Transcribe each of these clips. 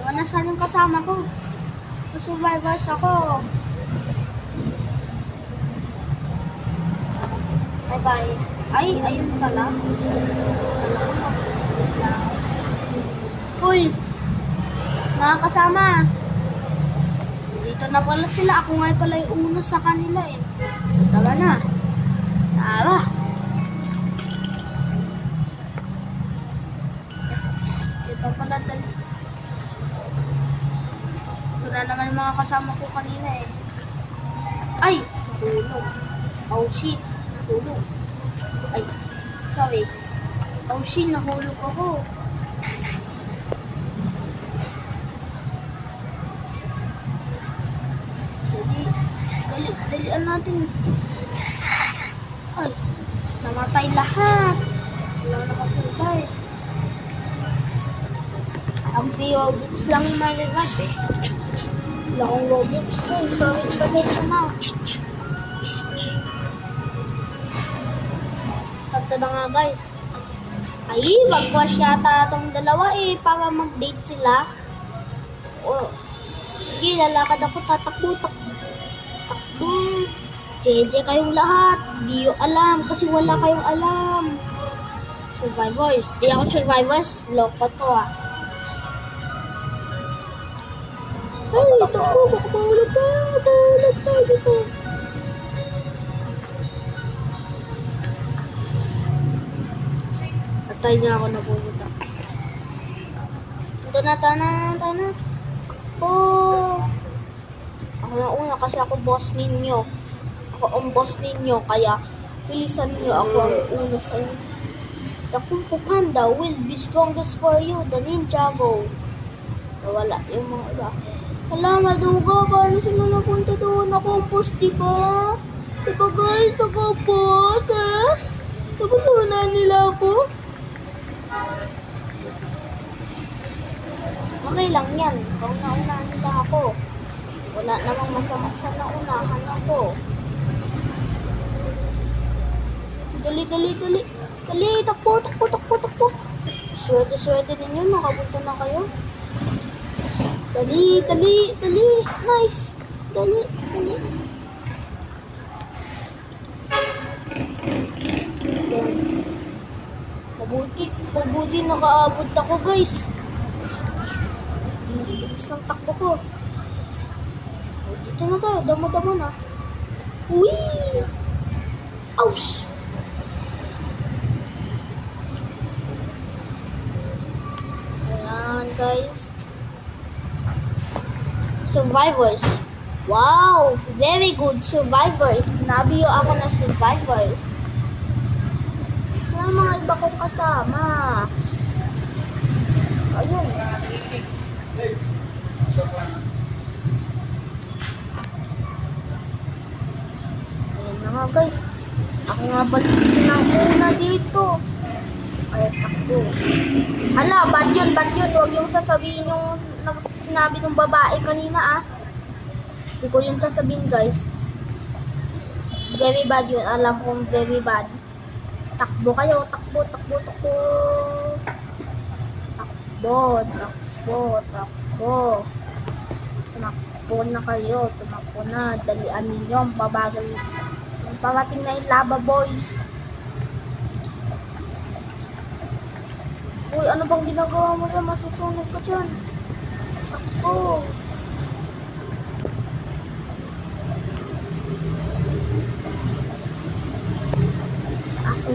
Ewan na saan yung kasama ko. Survivors ako. Bye bye. Ay, ayun pala. Uy! Mga kasama. Dito na pala sila. Ako nga pala yung una sa kanila eh. Tara na. Tara. Yung mga kasama ko kanina eh. Ay! Nahulog. Oh shit. Nahulog. Ay. Sorry. Oh shit. Nahulog ako. Dali. Dali. Dalian natin. Ay. Namatay lahat. Wala nakasurvive. Ang free Robux lang yung marigat eh. Wala akong ko. eh. Sorry pa sa na. Ito na nga guys. Ay, mag-wash yata itong dalawa eh. Para mag-date sila. O, sige, lalakad ako. Tatakbo, takbo. Takbo. Kayong lahat. Di yung alam kasi wala kayong alam. Survivors. Di ako survivors. Loko to ah. Takbo. Baka mahulog ka. Mahulog ka dito. Atay niya ako napupunta. Ito na, tana, tana. Oh. Ako na una kasi ako boss ninyo. Ako ang boss ninyo, kaya bilisan niyo ako ang una sa inyo. The Kung Fu Panda will be strongest for you, the Ninjago. Nawala yung mga iba. Wala, maduga. Paano sila napunta doon? Ako ang boss, diba? Diba guys, ang boss, eh? Tapos una nila ako. Okay lang yan. Kung naunahan nila ako. Wala namang masama sa naunahan ako. Dali, dali, dali. Dali, takbo, takbo, takbo, takbo. Swerte, swerte ninyo. Nakapunta na kayo. Dali, dali, dali. Nice. Dali, dali. Yan. Mabuti, mabuti nakaabot ako guys. Bilis, bilis ng takbo ko. O, Dito na tayo, damo-damo na. Uy! Ouch! Ayan, guys. Survivors. Wow! Very good survivors. Nabiyo ako na survivors. Saan mga iba kong kasama? Ayun. Ayan na nga guys. Ako nga balik ng una dito. Ay, takbo. Hala, bad yun, bad yun. Huwag yung sasabihin yung nag- sinabi ng babae kanina ah. Hindi ko yun sasabihin guys. Very bad yun. Alam kong very bad. Takbo kayo, takbo, takbo, takbo. Takbo, takbo, takbo. Tumakbo na kayo, tumakbo na. Dalian ninyo. Ang parating na yung lava boys. Uy, ano bang ginagawa mo dyan? Masusunog ka dyan. Takbo.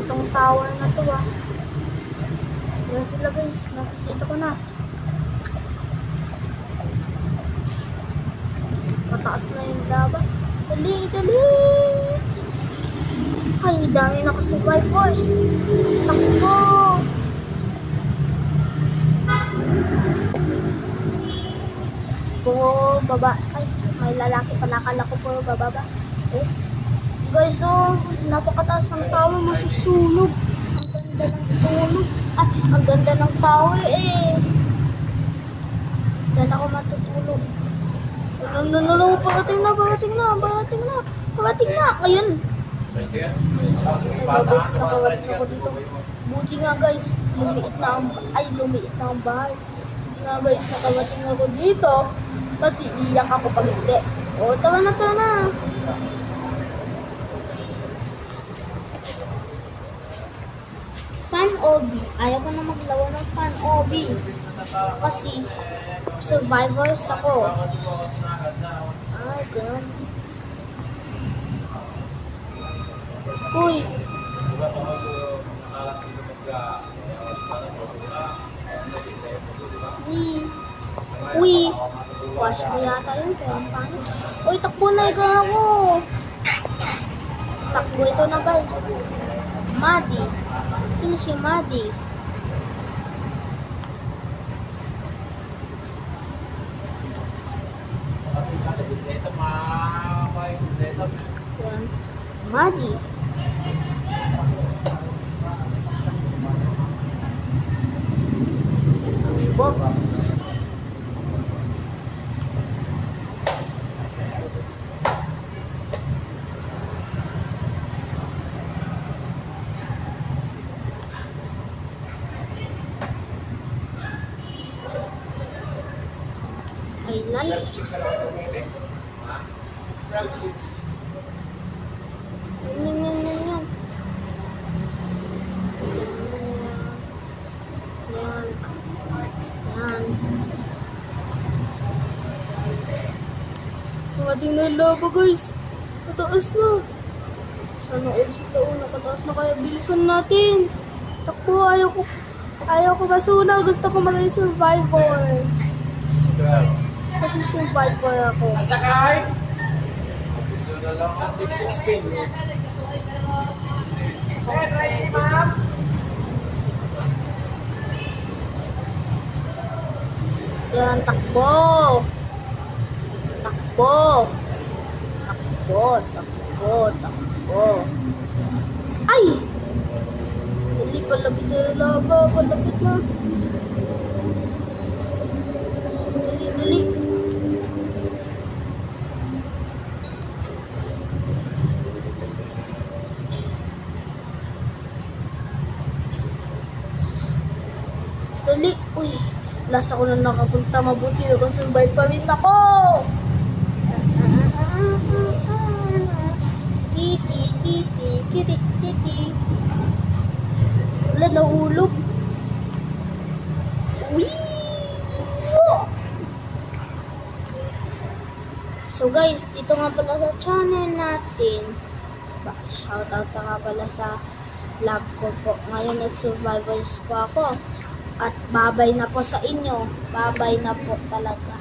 Taas nitong tower na to ah. Yan sila guys, nakikita ko na. Mataas na yung lava. Dali, dali! Ay, dami naka-survivors. Takbo! Puro baba. Ay, may lalaki pala. Kala ko puro bababa. Eh, guys, oh, napakataas ng tower. Masusunog. Ang ganda ng sunog. Ay, ang ganda ng tower eh. Diyan ako matutulog. No, no, no, no, parating na, parating na, parating na, parating na. Ayun. Ay, babalik na parating ako dito. Buti nga guys, lumiit na ang, ay, lumiit na ang bahay. Hindi na guys, nakarating ako dito. Kasi iyak ako pag hindi. O, tama na, tama na. Fan OB. Ayaw ko na maglawa ng fan OB. Kasi survivors ako. Ay, ganun. Uy, Uy. Uy. Wash ko yata yun, pero pangit. Uy, takbo na ikaw ako. Takbo ito na guys. Madi. Sino si Madi? Yan. Madi. Bob. Aylan. Level 6 na lang tumitik. Level 6. Yan, yan, yan, yan. Yan. Yan. Ang ating nalaba guys. Mataas na. Sana all sa taon. Nakataas na kaya bilisan natin. Takbo, ayaw ko. Ayaw ko masuna. Gusto ko maging survivor. Kasi survivor ako. Asakay! 616. Eh, Tracy, ma'am. Yan, takbo. Takbo. Takbo, takbo, takbo. Ay! Dali, palapit na yung laba. Palapit na. Dali. Dali. Uy, last ako na nakapunta. Mabuti na survive pa rin ako. Kitty, kitty, kitty, kitty. Wala, nahulog. Uy! So guys, dito nga pala sa channel natin. Shoutout na nga pala sa vlog ko po. Ngayon nag-survivors po ako. At babay na po sa inyo. Babay na po talaga.